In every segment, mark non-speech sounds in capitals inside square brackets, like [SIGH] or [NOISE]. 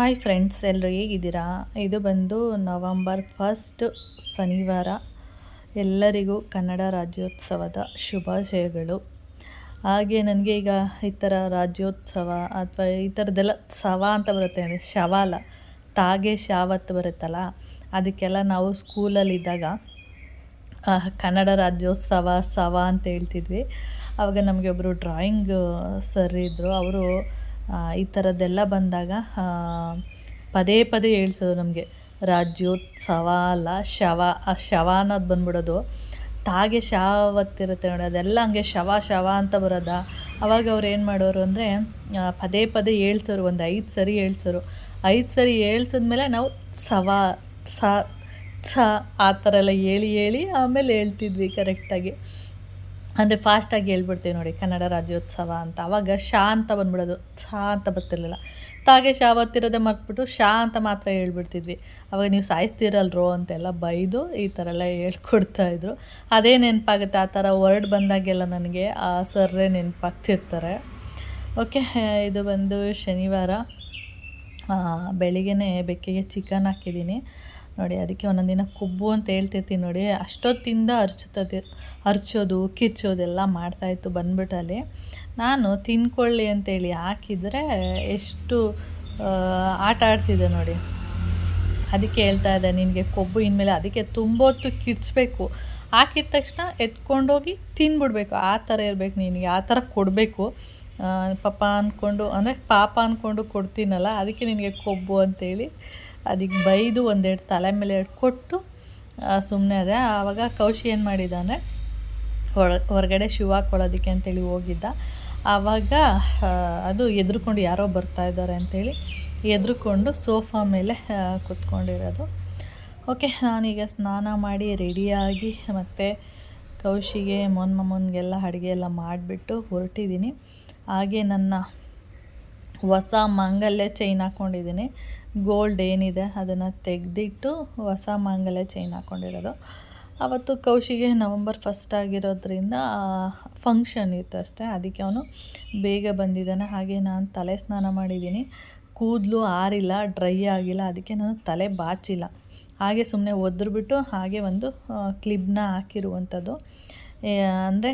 Hi friends ಎಲ್ಲರೂ ಹೇಗಿದ್ದೀರಾ? ಇದು ಬಂದು ನವಂಬರ್ ಫಸ್ಟ್ ಶನಿವಾರ. ಎಲ್ಲರಿಗೂ ಕನ್ನಡ ರಾಜ್ಯೋತ್ಸವದ ಶುಭಾಶಯಗಳು. ಹಾಗೆ ನನಗೆ ಈಗ ಈ ಥರ ರಾಜ್ಯೋತ್ಸವ ಅಥವಾ ಈ ಥರದ್ದೆಲ್ಲ ಸವ ಅಂತ ಬರುತ್ತೆ ಅಂದರೆ ಶವಾಲ ತಾಗೆ ಶಾವತ್ ಬರುತ್ತಲ್ಲ, ಅದಕ್ಕೆಲ್ಲ ನಾವು ಸ್ಕೂಲಲ್ಲಿದ್ದಾಗ ಕನ್ನಡ ರಾಜ್ಯೋತ್ಸವ ಸವ ಅಂತ ಹೇಳ್ತಿದ್ವಿ. ಆವಾಗ ನಮಗೆ ಒಬ್ಬರು ಡ್ರಾಯಿಂಗ್ ಸರ್ ಇದ್ದರು ಅವರು ಈ ಥರದ್ದೆಲ್ಲ ಬಂದಾಗ ಪದೇ ಪದೇ ಹೇಳ್ಸೋದು ನಮಗೆ. ರಾಜ್ಯೋತ್ಸವ ಅಲ್ಲ, ಶವ, ಆ ಶವ ಅನ್ನೋದು ಬಂದ್ಬಿಡೋದು. ತಾಗೆ ಶಾವತ್ತಿರುತ್ತೆ ನೋಡಿ, ಅದೆಲ್ಲ ಹಂಗೆ ಶವ ಶವ ಅಂತ ಬರೋದ? ಅವಾಗ ಅವ್ರು ಏನು ಮಾಡೋರು ಅಂದರೆ ಪದೇ ಪದೇ ಹೇಳ್ಸೋರು, ಒಂದು ಐದು ಸರಿ ಹೇಳ್ಸೋರು. ಐದು ಸರಿ ಹೇಳ್ಸಿದ್ಮೇಲೆ ನಾವು ಸವ, ಸ ಸ ಆ ಥರ ಎಲ್ಲ ಹೇಳಿ ಹೇಳಿ ಆಮೇಲೆ ಹೇಳ್ತಿದ್ವಿ ಕರೆಕ್ಟಾಗಿ ಅಂದರೆ ಫಾಸ್ಟಾಗಿ ಹೇಳ್ಬಿಡ್ತೀವಿ ನೋಡಿ, ಕನ್ನಡ ರಾಜ್ಯೋತ್ಸವ ಅಂತ. ಆವಾಗ ಶಾ ಅಂತ ಬಂದ್ಬಿಡೋದು. ಶಾ ಅಂತ ಬರ್ತಿರ್ಲಿಲ್ಲ. ತಾಗೆ ಶಾ ಬರ್ತಿರೋದೆ ಮರ್ತ್ಬಿಟ್ಟು ಶಾ ಅಂತ ಮಾತ್ರ ಹೇಳ್ಬಿಡ್ತಿದ್ವಿ. ಅವಾಗ ನೀವು ಸಾಯಿಸ್ತೀರಲ್ರೋ ಅಂತೆಲ್ಲ ಬೈದು ಈ ಥರ ಎಲ್ಲ ಹೇಳ್ಕೊಡ್ತಾಯಿದ್ರು ಅದೇ ನೆನಪಾಗುತ್ತೆ, ಆ ಥರ ವರ್ಡ್ ಬಂದಾಗೆಲ್ಲ ನನಗೆ ಆ ಸರ್ರೇ ನೆನಪಾಗ್ತಿರ್ತಾರೆ. ಓಕೆ ಇದು ಬಂದು ಶನಿವಾರ. ಬೆಳಿಗ್ಗೆ ಬೆಕ್ಕಿಗೆ ಚಿಕನ್ ಹಾಕಿದ್ದೀನಿ. ನೋಡಿ, ಅದಕ್ಕೆ ಒಂದೊಂದು ದಿನ ಕೊಬ್ಬು ಅಂತ ಹೇಳ್ತಿರ್ತೀನಿ ನೋಡಿ. ಅಷ್ಟೊತ್ತಿಂದ ಅರ್ಚುತ್ತದೆ ಅರ್ಚೋದು ಕಿರ್ಚೋದೆಲ್ಲ ಮಾಡ್ತಾಯಿತ್ತು ಬಂದ್ಬಿಟ್ಟಲ್ಲಿ. ನಾನು ತಿನ್ಕೊಳ್ಳಿ ಅಂತೇಳಿ ಹಾಕಿದರೆ ಎಷ್ಟು ಆಟ ಆಡ್ತಿದ್ದೆ ನೋಡಿ. ಅದಕ್ಕೆ ಹೇಳ್ತಾ ಇದ್ದೆ, ನಿನಗೆ ಕೊಬ್ಬು ಇನ್ಮೇಲೆ ಅದಕ್ಕೆ ತುಂಬ ಹೊತ್ತು ಕಿರ್ಚಬೇಕು. ಹಾಕಿದ ತಕ್ಷಣ ಎತ್ಕೊಂಡೋಗಿ ತಿನ್ಬಿಡ್ಬೇಕು. ಆ ಥರ ಇರಬೇಕು ನಿನಗೆ, ಆ ಥರ ಕೊಡಬೇಕು. ಪಾಪ ಅಂದ್ಕೊಂಡು ಅಂದರೆ ಪಾಪ ಅಂದ್ಕೊಂಡು ಕೊಡ್ತೀನಲ್ಲ, ಅದಕ್ಕೆ ನಿನಗೆ ಕೊಬ್ಬು ಅಂತೇಳಿ ಅದಕ್ಕೆ ಬೈದು ಒಂದೆರಡು ತಲೆ ಮೇಲೆ ಎರಡು ಕೊಟ್ಟು ಸುಮ್ಮನೆ ಅದೇ. ಆವಾಗ ಕೌಶಿ ಏನು ಮಾಡಿದ್ದಾನೆ, ಹೊರ, ಹೊರಗಡೆ ಶಿವ ಹಾಕ್ಕೊಳ್ಳೋದಕ್ಕೆ ಅಂತೇಳಿ ಹೋಗಿದ್ದ. ಆವಾಗ ಅದು ಎದ್ರುಕೊಂಡು ಯಾರೋ ಬರ್ತಾ ಇದ್ದಾರೆ ಅಂತೇಳಿ ಎದ್ರುಕೊಂಡು ಸೋಫಾ ಮೇಲೆ ಕುತ್ಕೊಂಡಿರೋದು. ಓಕೆ, ನಾನೀಗ ಸ್ನಾನ ಮಾಡಿ ರೆಡಿಯಾಗಿ ಮತ್ತು ಕೌಶಿಗೆ ಮೊನ್ಮಮ್ಮನಿಗೆಲ್ಲ ಅಡುಗೆ ಎಲ್ಲ ಮಾಡಿಬಿಟ್ಟು ಹೊರಟಿದ್ದೀನಿ. ಹಾಗೆ ನನ್ನ ಹೊಸ ಮಾಂಗಲ್ಯ ಚೈನ್ ಹಾಕ್ಕೊಂಡಿದ್ದೀನಿ ಗೋಲ್ಡ್ ಏನಿದೆ ಅದನ್ನು ತೆಗೆದಿಟ್ಟು ಹೊಸ ಮಾಂಗಲ್ಯ ಚೈನ್ ಹಾಕ್ಕೊಂಡಿರೋದು ಆವತ್ತು ಕೌಶಿಗೆ ನವಂಬರ್ ಫಸ್ಟ್ ಆಗಿರೋದ್ರಿಂದ ಫಂಕ್ಷನ್ ಇತ್ತು ಅಷ್ಟೇ. ಅದಕ್ಕೆ ಅವನು ಬೇಗ ಬಂದಿದ್ದಾನೆ. ಹಾಗೆ ನಾನು ತಲೆ ಸ್ನಾನ ಮಾಡಿದ್ದೀನಿ. ಕೂದಲು ಆರಿಲ್ಲ ಡ್ರೈ ಆಗಿಲ್ಲ. ಅದಕ್ಕೆ ನಾನು ತಲೆ ಬಾಚಿಲ್ಲ. ಹಾಗೆ ಸುಮ್ಮನೆ ಒದ್ರುಬಿಟ್ಟು ಹಾಗೆ ಒಂದು ಕ್ಲಿಬ್ನ ಹಾಕಿರುವಂಥದ್ದು. ಅಂದರೆ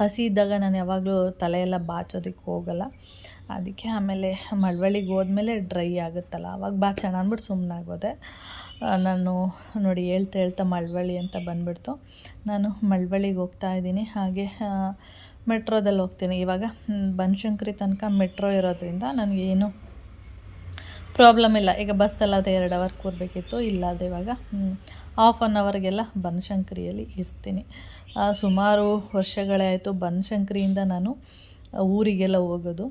ಹಸಿ ಇದ್ದಾಗ ನಾನು ಯಾವಾಗಲೂ ತಲೆಯೆಲ್ಲ ಬಾಚೋದಕ್ಕೆ ಹೋಗಲ್ಲ. ಅದಕ್ಕೆ ಆಮೇಲೆ ಮಳವಳ್ಳಿಗೆ ಹೋದ್ಮೇಲೆ ಡ್ರೈ ಆಗುತ್ತಲ್ಲ, ಅವಾಗ ಚೆನ್ನ ಅಂದ್ಬಿಟ್ಟು ಸುಮ್ಮನಾಗೋದೆ ನಾನು ನೋಡಿ ಹೇಳ್ತಾ ಹೇಳ್ತಾ ಮಳವಳ್ಳಿ ಅಂತ ಬಂದ್ಬಿಡ್ತು. ನಾನು ಮಳವಳ್ಳಿಗೆ ಹೋಗ್ತಾ ಇದ್ದೀನಿ. ಹಾಗೆ ಮೆಟ್ರೋದಲ್ಲಿ ಹೋಗ್ತೀನಿ. ಇವಾಗ ಬನಶಂಕರಿ ತನಕ ಮೆಟ್ರೋ ಇರೋದ್ರಿಂದ ನನಗೇನು ಪ್ರಾಬ್ಲಮ್ ಇಲ್ಲ. ಈಗ ಬಸ್ಸಲ್ಲಾದರೆ ಎರಡು ಅವರ್ ಕೂರಬೇಕಿತ್ತು. ಇಲ್ಲಾದರೆ ಇವಾಗ ಹಾಫ್ ಆನ್ ಅವರ್ಗೆಲ್ಲ ಬನಶಂಕರಿಯಲ್ಲಿ ಇರ್ತೀನಿ. ಸುಮಾರು ವರ್ಷಗಳೇ ಆಯಿತು ಬನಶಂಕರಿಯಿಂದ ನಾನು ಊರಿಗೆಲ್ಲ ಹೋಗೋದು.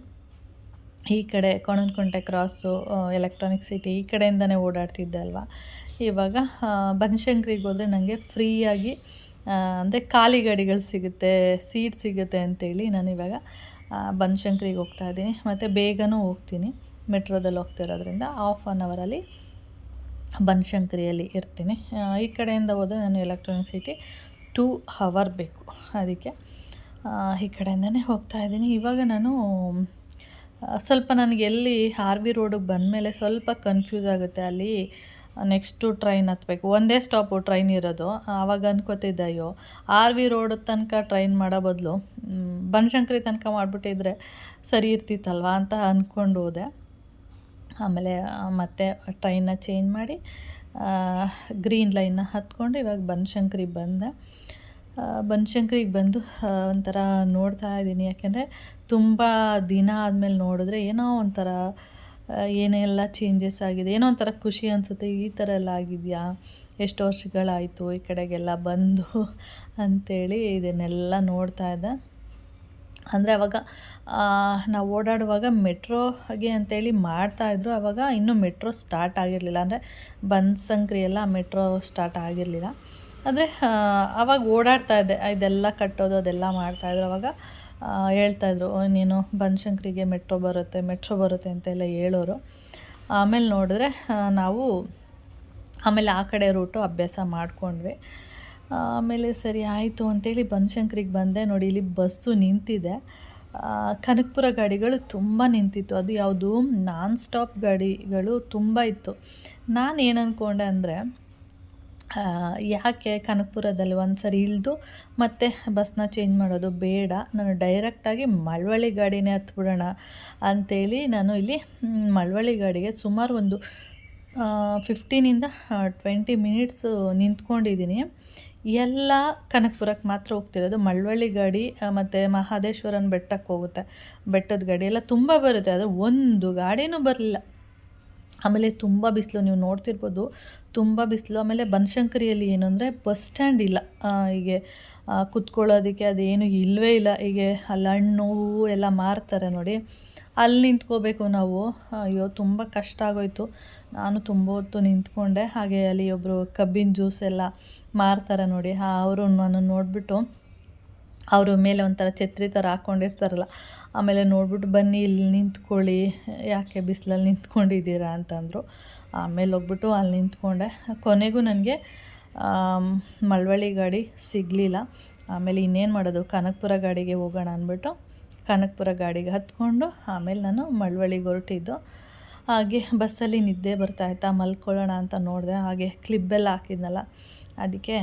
ಈ ಕಡೆ ಕೊಣನ್ಕುಂಟೆ ಕ್ರಾಸು ಎಲೆಕ್ಟ್ರಾನಿಕ್ ಸಿಟಿ ಈ ಕಡೆಯಿಂದನೇ ಓಡಾಡ್ತಿದ್ದೆ ಅಲ್ವಾ? ಇವಾಗ ಬನಶಂಕರಿಗೆ ಹೋದರೆ ನನಗೆ ಫ್ರೀಯಾಗಿ ಅಂದರೆ ಖಾಲಿ ಗಾಡಿಗಳು ಸಿಗುತ್ತೆ ಸೀಟ್ ಸಿಗುತ್ತೆ ಅಂತೇಳಿ ನಾನು ಇವಾಗ ಬನಶಂಕರಿಗೆ ಹೋಗ್ತಾ ಇದ್ದೀನಿ. ಮತ್ತು ಬೇಗನೂ ಹೋಗ್ತೀನಿ, ಮೆಟ್ರೋದಲ್ಲಿ ಹೋಗ್ತಿರೋದ್ರಿಂದ ಆಫ್ ಆನ್ ಅವರಲ್ಲಿ ಬನಶಂಕರಿಯಲ್ಲಿ ಇರ್ತೀನಿ. ಈ ಕಡೆಯಿಂದ ಹೋದರೆ ನಾನು ಎಲೆಕ್ಟ್ರಾನಿಕ್ ಸಿಟಿ ಟೂ ಹವರ್ ಬೇಕು, ಅದಕ್ಕೆ ಈ ಕಡೆಯಿಂದನೇ ಹೋಗ್ತಾ ಇದ್ದೀನಿ. ಇವಾಗ ನಾನು ಸ್ವಲ್ಪ ನನಗೆ ಎಲ್ಲಿ ಆರ್ ವಿ ರೋಡಿಗೆ ಬಂದಮೇಲೆ ಸ್ವಲ್ಪ ಕನ್ಫ್ಯೂಸ್ ಆಗುತ್ತೆ ಅಲ್ಲಿ ನೆಕ್ಸ್ಟು ಟ್ರೈನ್ ಹತ್ಬೇಕು. ಒಂದೇ ಸ್ಟಾಪು ಟ್ರೈನ್ ಇರೋದು. ಆವಾಗ ಅನ್ಕೋತಿದ್ದ ಅಯ್ಯೋ ಆರ್ ವಿ ರೋಡ್ ತನಕ ಟ್ರೈನ್ ಮಾಡೋ ಬದಲು ಬನಶಂಕರಿ ತನಕ ಮಾಡಿಬಿಟ್ಟಿದ್ರೆ ಸರಿ ಇರ್ತಿತ್ತಲ್ವ ಅಂತ ಅಂದ್ಕೊಂಡು ಹೋದೆ. ಆಮೇಲೆ, ಮತ್ತೆ ಟ್ರೈನ್ನ ಚೇಂಜ್ ಮಾಡಿ ಗ್ರೀನ್ ಲೈನ್ನ ಹತ್ಕೊಂಡು ಇವಾಗ ಬನಶಂಕರಿ ಬಂದೆ. ಬನಶಂಕರಿಗೆ ಬಂದು ಒಂಥರ ನೋಡ್ತಾ ಇದ್ದೀನಿ. ಯಾಕೆಂದರೆ ತುಂಬ ದಿನ ಆದಮೇಲೆ ನೋಡಿದ್ರೆ ಏನೋ ಒಂಥರ ಏನೆಲ್ಲ ಚೇಂಜಸ್ ಆಗಿದೆ, ಏನೋ ಒಂಥರ ಖುಷಿ ಅನಿಸುತ್ತೆ, ಈ ಥರ ಎಲ್ಲ ಆಗಿದೆಯಾ? ಎಷ್ಟು ವರ್ಷಗಳಾಯಿತು ಈ ಕಡೆಗೆಲ್ಲ ಬಂದು [LAUGHS] ಅಂಥೇಳಿ ಇದನ್ನೆಲ್ಲ ನೋಡ್ತಾ ಇದ್ದೆ. ಅಂದರೆ ಅವಾಗ ನಾವು ಓಡಾಡುವಾಗ ಮೆಟ್ರೋಗೆ ಅಂತೇಳಿ ಮಾಡ್ತಾಯಿದ್ರು ಆವಾಗ ಇನ್ನೂ ಮೆಟ್ರೋ ಸ್ಟಾರ್ಟ್ ಆಗಿರಲಿಲ್ಲ. ಅಂದರೆ ಬನ್ಸಂಕ್ರಿ ಎಲ್ಲ ಮೆಟ್ರೋ ಸ್ಟಾರ್ಟ್ ಆಗಿರಲಿಲ್ಲ. ಆದರೆ ಆವಾಗ ಓಡಾಡ್ತಾ ಇದ್ದೆ. ಇದೆಲ್ಲ ಕಟ್ಟೋದು ಅದೆಲ್ಲ ಮಾಡ್ತಾಯಿದ್ರು ಅವಾಗ ಹೇಳ್ತಾಯಿದ್ರು "ಓ, ನೀನು ಬನಶಂಕರಿಗೆ ಮೆಟ್ರೋ ಬರುತ್ತೆ ಮೆಟ್ರೋ ಬರುತ್ತೆ ಅಂತೆಲ್ಲ ಹೇಳೋರು. ಆಮೇಲೆ ನೋಡಿದ್ರೆ ನಾವು ಆಮೇಲೆ ಆ ಕಡೆ ರೂಟು ಅಭ್ಯಾಸ ಮಾಡಿಕೊಂಡ್ವಿ. ಆಮೇಲೆ ಸರಿ ಆಯಿತು ಅಂತೇಳಿ ಬನಶಂಕರಿಗೆ ಬಂದೆ. ನೋಡಿ ಇಲ್ಲಿ ಬಸ್ಸು ನಿಂತಿದೆ. ಕನಕಪುರ ಗಾಡಿಗಳು ತುಂಬ ನಿಂತಿತ್ತು. ಅದು ಯಾವುದು ನಾನ್ ಸ್ಟಾಪ್ ಗಾಡಿಗಳು ತುಂಬ ಇತ್ತು. ನಾನು ಏನು ಅಂದ್ಕೊಂಡೆ ಅಂದರೆ ಯಾಕೆ ಕನಕಪುರದಲ್ಲಿ ಒಂದು ಸರಿ ಇಳಿದು ಮತ್ತೆ ಬಸ್ನ ಚೇಂಜ್ ಮಾಡೋದು ಬೇಡ. ನಾನು ಡೈರೆಕ್ಟಾಗಿ ಮಳವಳ್ಳಿ ಗಾಡಿನೇ ಹತ್ಬಿಡೋಣ ಅಂಥೇಳಿ ನಾನು ಇಲ್ಲಿ ಮಳವಳ್ಳಿ ಗಾಡಿಗೆ ಸುಮಾರು ಒಂದು ಫಿಫ್ಟೀನಿಂದ ಟ್ವೆಂಟಿ ಮಿನಿಟ್ಸು ನಿಂತ್ಕೊಂಡಿದ್ದೀನಿ. ಎಲ್ಲ ಕನಕಪುರಕ್ಕೆ ಮಾತ್ರ ಹೋಗ್ತಿರೋದು. ಮಳವಳ್ಳಿ ಗಾಡಿ ಮತ್ತು ಮಹಾದೇಶ್ವರನ ಬೆಟ್ಟಕ್ಕೆ ಹೋಗುತ್ತೆ. ಬೆಟ್ಟದ ಗಾಡಿ ಎಲ್ಲ ತುಂಬ ಬರುತ್ತೆ, ಆದರೆ ಒಂದು ಗಾಡಿನೂ ಬರಲಿಲ್ಲ. ಆಮೇಲೆ ತುಂಬ ಬಿಸಿಲು, ನೀವು ನೋಡ್ತಿರ್ಬೋದು, ತುಂಬ ಬಿಸಿಲು. ಆಮೇಲೆ ಬನಶಂಕರಿಯಲ್ಲಿ ಏನು ಅಂದರೆ ಬಸ್ ಸ್ಟ್ಯಾಂಡ್ ಇಲ್ಲ. ಹೀಗೆ ಕುತ್ಕೊಳ್ಳೋದಕ್ಕೆ ಅದೇನು ಇಲ್ಲವೇ ಇಲ್ಲ. ಹೀಗೆ, ಅಲ್ಲಿ ಹಣ್ಣು, ಹೂವು ಎಲ್ಲ ಮಾರ್ತಾರೆ ನೋಡಿ. ಅಲ್ಲಿ ನಿಂತ್ಕೋಬೇಕು ನಾವು. ಅಯ್ಯೋ, ತುಂಬ ಕಷ್ಟ ಆಗೋಯ್ತು. ನಾನು ತುಂಬ ಹೊತ್ತು ನಿಂತ್ಕೊಂಡೆ. ಹಾಗೆ ಅಲ್ಲಿ ಒಬ್ಬರು ಕಬ್ಬಿನ ಜ್ಯೂಸ್ ಎಲ್ಲ ಮಾರ್ತಾರೆ ನೋಡಿ. ಅವರು ನಾನು ನೋಡಿಬಿಟ್ಟು ಅವರು ಮೇಲೆ ಒಂಥರ ಛತ್ರಿ ಥರ ಹಾಕ್ಕೊಂಡಿರ್ತಾರಲ್ಲ ಆಮೇಲೆ ನೋಡ್ಬಿಟ್ಟು ಬನ್ನಿ, ಇಲ್ಲಿ ನಿಂತ್ಕೊಳ್ಳಿ. ಯಾಕೆ ಬಿಸಿಲಲ್ಲಿ ನಿಂತ್ಕೊಂಡಿದ್ದೀರಾ ಅಂತಂದರು. ಆಮೇಲೆ ಹೋಗ್ಬಿಟ್ಟು ಅಲ್ಲಿ ನಿಂತ್ಕೊಂಡೆ. ಕೊನೆಗೂ ನನಗೆ ಮಳವಳ್ಳಿ ಗಾಡಿ ಸಿಗಲಿಲ್ಲ. ಆಮೇಲೆ ಇನ್ನೇನು ಮಾಡೋದು? ಕನಕಪುರ ಗಾಡಿಗೆ ಹೋಗೋಣ ಅಂದ್ಬಿಟ್ಟು ಕನಕಪುರ ಗಾಡಿಗೆ ಹತ್ಕೊಂಡು ಆಮೇಲೆ ನಾನು ಮಳವಳ್ಳಿಗೆ ಹೊರಟಿದ್ದು. ಹಾಗೆ ಬಸ್ಸಲ್ಲಿ ನಿದ್ದೆ ಬರ್ತಾಯಿತ್ತಾ ಮಲ್ಕೊಳ್ಳೋಣ ಅಂತ ನೋಡಿದೆ. ಹಾಗೆ ಕ್ಲಿಬ್ಬೆಲ್ಲ ಹಾಕಿದ್ನಲ್ಲ. ಅದಕ್ಕೆ